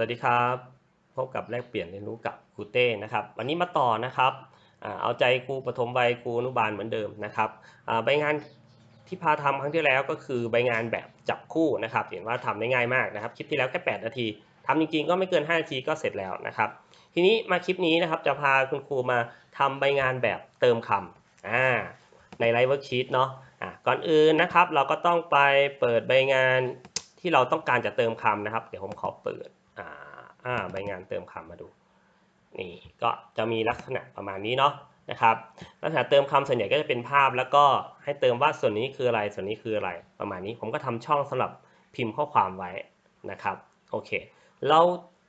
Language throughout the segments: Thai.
สวัสดีครับพบกับแลกเปลี่ยนเรียนรู้กับครูเต้นะครับ วันนี้มาต่อนะครับเอาใจครูปฐมวัยครูอนุบาลเหมือนเดิมนะครับใบงานที่พาทำครั้งที่แล้วก็คือใบงานแบบจับคู่นะครับ เห็นว่าทำได้ง่ายมากนะครับคลิปที่แล้วแค่8นาทีทำจริงๆก็ไม่เกิน 5 นาทีก็เสร็จแล้วนะครับ ทีนี้มาคลิปนี้นะครับจะพาคุณครูมาทำใบงานแบบเติมคำอ่าในไลฟ์เวิร์กชีตเนาะะก่อนอื่นนะครับ เราก็ต้องไปเปิดใบงานที่เราต้องการจะเติมคำนะครับ เดี๋ยวผมขอเปิด อ่าอ่าใบงานเติมคำมาดูนี่ก็จะมีลักษณะประมาณนี้เนาะนะครับลักษณะเติมคำส่วนใหญ่ก็จะเป็นภาพแล้วก็ให้เติมว่าส่วนนี้คืออะไรส่วนนี้คืออะไรประมาณนี้ ผมก็ทำช่องสำหรับพิมพ์ข้อความไว้นะครับโอเค เรา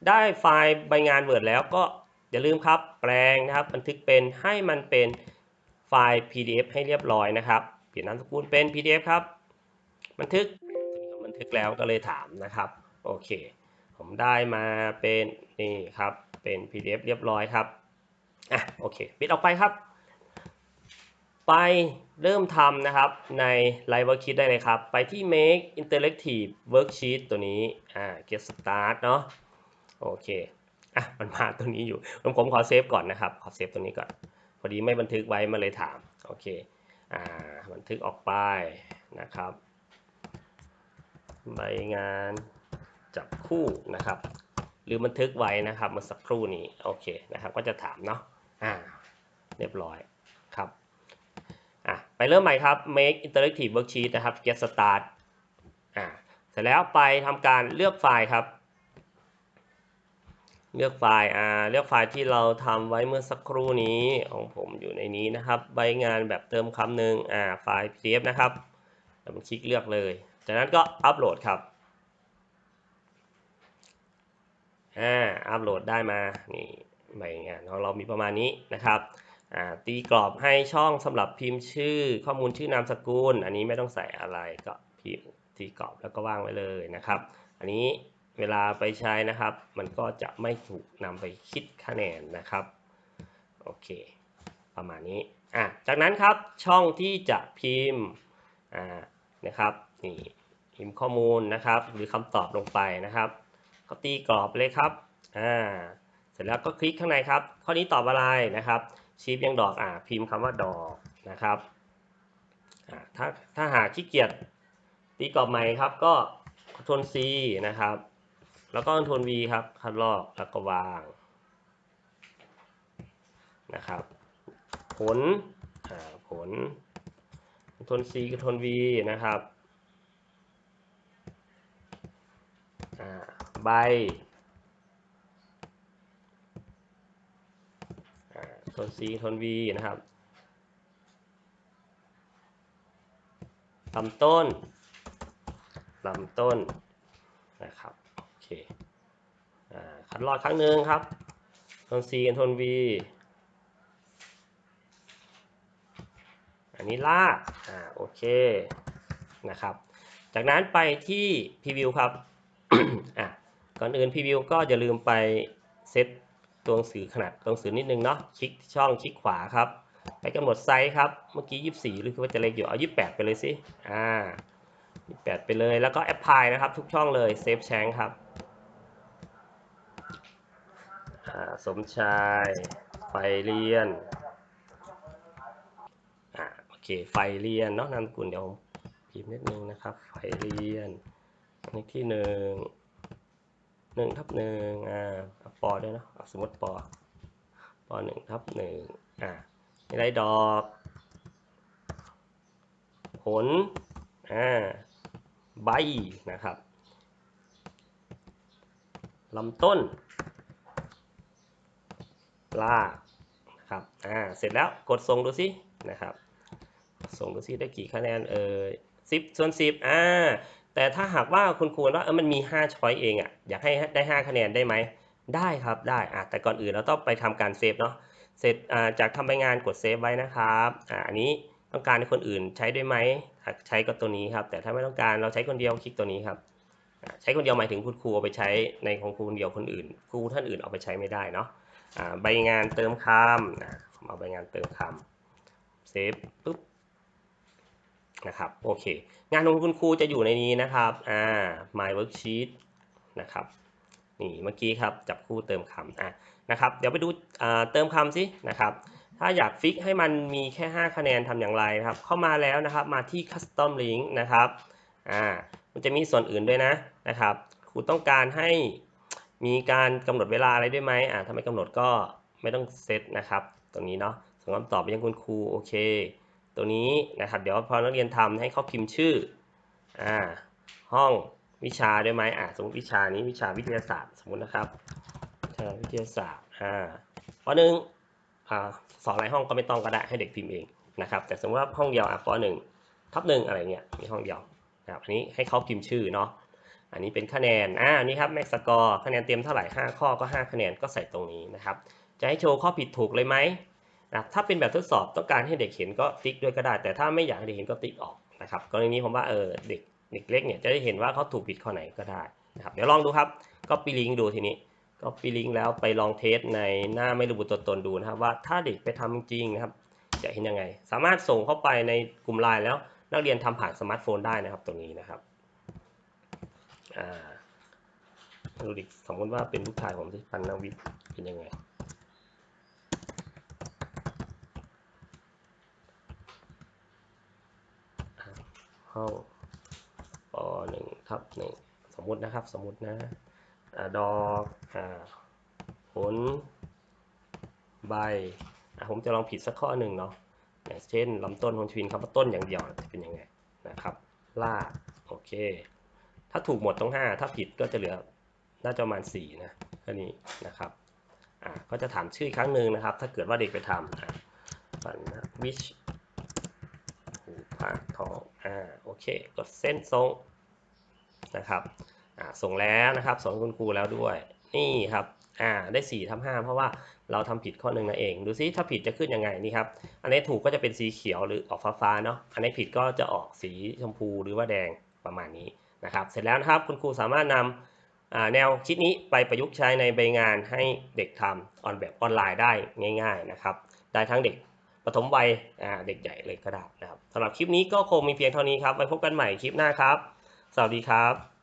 ได้ไฟล์ใบงาน Word แล้วก็อย่าลืมครับแปลงนะครับบันทึกเป็นให้มันเป็นไฟล์ PDF ให้เรียบร้อยนะครับเปลี่ยนนามสกุลเป็น PDF ครับ บันทึกบันทึกแล้วก็เลยถามนะครับโอเค ผมได้มาเป็นนี่ครับเป็น PDF เรียบร้อยครับอะโอเคปิดออกไปครับ ไปเริ่มทำนะครับใน Live Worksheet ได้เลยครับ ไปที่ Make Interactive Worksheet ตัวนี้อ่า Get Start เนาะโอเคอะมันมาตัวนี้อยู่ผมผมขอเซฟก่อนนะครับ ขอเซฟตัวนี้ก่อน พอดีไม่บันทึกไว้มาเลยถาม โอเคอ่าบันทึกออกไปนะครับใบงาน จับคู่นะครับ หรือบันทึกไว้นะครับเมื่อสักครู่นี้โอเคนะครับก็จะถามเนาะอ่าเรียบร้อยครับอะไปเริ่มใหม่ครับ make interactive worksheet นะครับ get start อ่าเสร็จแล้วไปทำการเลือกไฟล์ครับ เลือกไฟล์อ่าเลือกไฟล์ที่เราทำไว้เมื่อสักครู่นี้ของผมอยู่ในนี้นะครับใบงานแบบเติมคำหนึ่งอ่าไฟล์ PDF นะครับแล้วมันคลิกเลือกเลย จากนั้นก็อัปโหลดครับ อ่าอัปโหลดได้มานี่ใบงานของเรามีประมาณนี้นะครับอ่าตีกรอบให้ช่องสำหรับพิมพ์ชื่อข้อมูลชื่อนามสกุล อันนี้ไม่ต้องใส่อะไรก็พิมพ์ตีกรอบแล้วก็ว่างไว้เลยนะครับ อันนี้เวลาไปใช้นะครับ มันก็จะไม่ถูกนำไปคิดคะแนนนะครับโอเค ประมาณนี้อะจากนั้นครับช่องที่จะพิมพ์อ่านะครับนี่พิมพ์ข้อมูลนะครับ หรือคำตอบลงไปนะครับ ก็ตีกรอบเลยครับอ่าเสร็จแล้วก็คลิกข้างในครับข้อนี้ตอบอะไรนะครับชีฟยังดอกอ่าพิมพ์คำว่าดอกนะครับอ่าถ้าถ้าหากขี้เกียจตีกรอบใหม่ครับก็ Ctrl C นะครับ แล้วก็ Ctrl V ครับคัดลอกแล้วก็วางนะครับ ผลอ่าผล Ctrl C Ctrl V นะครับอ่า ใบอ่าโทน C โทน V นะครับลำต้นลำต้นนะครับโอเคอ่าคัดลอกครั้งหนึ่งครับโทน C กับโทน V อันนี้ลากอ่าโอเคนะครับ จากนั้นไปที่ Preview ครับอะ ก่อนอื่น Preview ก็อย่าลืมไปเซตตัวหนังสือขนาดตัวหนังสือนิดนึงเนาะคลิกช่องคลิกขวาครับ ไปกำหนดไซส์ครับ เมื่อกี้ 24 หรือว่าจะเล็กอยู่เอา 28 ไปเลยสิอ่า 28 ไปเลยแล้วก็ Apply นะครับ ทุกช่องเลย Save Change ครับสมชายไฟเรียนอ่าโอเคไฟเรียนเนาะนามสกุลเดี๋ยวพิมพ์นิดนึงนะครับ ไฟเรียนเลขที่หนึ่ง หนึ่งทับหนึ่งอ่าเอาปอด้วยเนาะสมมติปอปอหนึ่งทับหนึ่งอ่าไม่ได้ดอก ผลอ่าใบนะครับลำต้นลากนะครับอ่าเสร็จแล้วกดส่งดูสินะครับส่งดูสิได้กี่คะแนนเอ่ยสิบส่วนสิบอ่า แต่ถ้าหากว่าคุณครูว่าเออมันมี5ช้อยเองอะอยากให้ได้ 5 คะแนนได้ไหมได้ครับได้อะแต่ก่อนอื่นเราต้องไปทำการเซฟเนาะเสร็จจากทำใบงานกดเซฟไว้นะครับอ่าอันนี้ต้องการให้คนอื่นใช้ด้วยไหมใช้ก็ตัวนี้ครับแต่ถ้าไม่ต้องการเราใช้คนเดียวคลิกตัวนี้ครับใช้คนเดียวหมายถึงคุณครูเอาไปใช้ในของครูคนเดียวคนอื่น ครูท่านอื่นเอาไปใช้ไม่ได้เนาะใบงานเติมคำมเอาใบงานเติมคำเซฟปุ๊บ นะครับโอเค งานของคุณครูจะอยู่ในนี้นะครับอ่า my worksheet นะครับนี่เมื่อกี้ครับจับคู่เติมคำอะนะครับเดี๋ยวไปดูอ่าเติมคำสินะครับถ้าอยากฟิกให้มันมีแค่ 5 คะแนนทำอย่างไรนะครับ เข้ามาแล้วนะครับมาที่ custom link นะครับอ่ามันจะมีส่วนอื่นด้วยนะนะครับครูต้องการให้มีการกำหนดเวลาอะไรด้วยไหมอ่าถ้าไม่กำหนดก็ไม่ต้องเซตนะครับตรงนี้เนาะส่งคำตอบไปยังคุณครูโอเค ตัวนี้นะครับเดี๋ยวพอนักเรียนทำให้เขาพิมพ์ชื่ออ่าห้องวิชาได้ไหมอ่าสมมติวิชานี้วิชาวิทยาศาสตร์สมมตินะครับวิทยาศาสตร์อ่าขอหนึ่งอ่าสอนหลายห้องก็ไม่ต้องก็ได้ให้เด็กพิมพ์เองนะครับแต่สมมติว่าห้องเดียวอะปหนึ่งทับหนึ่งอะไรเงี้ยมีห้องเดียวนะครับอันนี้ให้เขาพิมพ์ชื่อเนาะอันนี้เป็นคะแนนอ่านนี้ครับแม็กสกอร์คะแนนเต็มเท่าไหร่5ข้อก็ 5 คะแนนก็ใส่ตรงนี้นะครับจะให้โชว์ข้อผิดถูกเลยไหม นะถ้าเป็นแบบทดสอบต้องการให้เด็กเห็นก็ติ๊กด้วยก็ได้ แต่ถ้าไม่อยากให้เด็กเห็นก็ติ๊กออกนะครับกรณีนี้ผมว่าเออเด็กเด็กเล็กเนี่ยจะได้เห็นว่าเขาถูกผิดข้อไหนก็ได้นะครับเดี๋ยวลองดูครับก็ปีลิงดูทีนี้ก็ปีลิงแล้วไปลองเทสในหน้าไม่ระบุตัวตนดูนะครับว่าถ้าเด็กไปทำจริงนะครับจะเห็นยังไง สามารถส่งเข้าไปในกลุ่มไลน์แล้ว นักเรียนทำผ่านสมาร์ทโฟนได้นะครับตรงนี้นะครับอ่าดูดิสมมติว่าเป็นลูกชายผมที่ปันนวิทย์เป็นยังไง ห้องปหนึ่งทับหนึ่งสมมตินะครับสมมตินะอดอกอผลใบผมจะลองผิดสักข้อหนึ่งเนาะอย่างเช่นลำต้นของชีวินคำว่าต้นอย่างเดียวจะเป็นยังไงนะครับลากโอเค ถ้าถูกหมดต้อง 5 ถ้าผิดก็จะเหลือน่าจะประมาณ4นะแค่นี้นะครับอ่าก็จะถามชื่ออีกครั้งหนึ่งนะครับ ถ้าเกิดว่าเด็กไปทำอะปั นวิชหูผาทองอ่าโอเค กดเส้นทรงนะครับอ่าส่งแล้วนะครับส่งให้คุณครูแล้วด้วย นี่ครับอ่าได้4ทับ5เพราะว่าเราทำผิดข้อหนึ่งนั่นเอง ดูซิถ้าผิดจะขึ้นยังไงนี่ครับ อันนี้ถูกก็จะเป็นสีเขียวหรือออกฟ้าๆเนาะ อันนี้ผิดก็จะออกสีชมพูหรือว่าแดงประมาณนี้นะครับ เสร็จแล้วนะครับคุณครูสามารถนำอ่าแนวคิดนี้ไปประยุกต์ใช้ในใบงานให้เด็กทำออนแบบออนไลน์ได้ง่าย ๆนะครับ ได้ทั้งเด็ก ปฐมวัยเด็กใหญ่เลยก็ได้นะครับสำหรับคลิปนี้ก็คงมีเพียงเท่านี้ครับไว้พบกันใหม่คลิปหน้าครับ สวัสดีครับ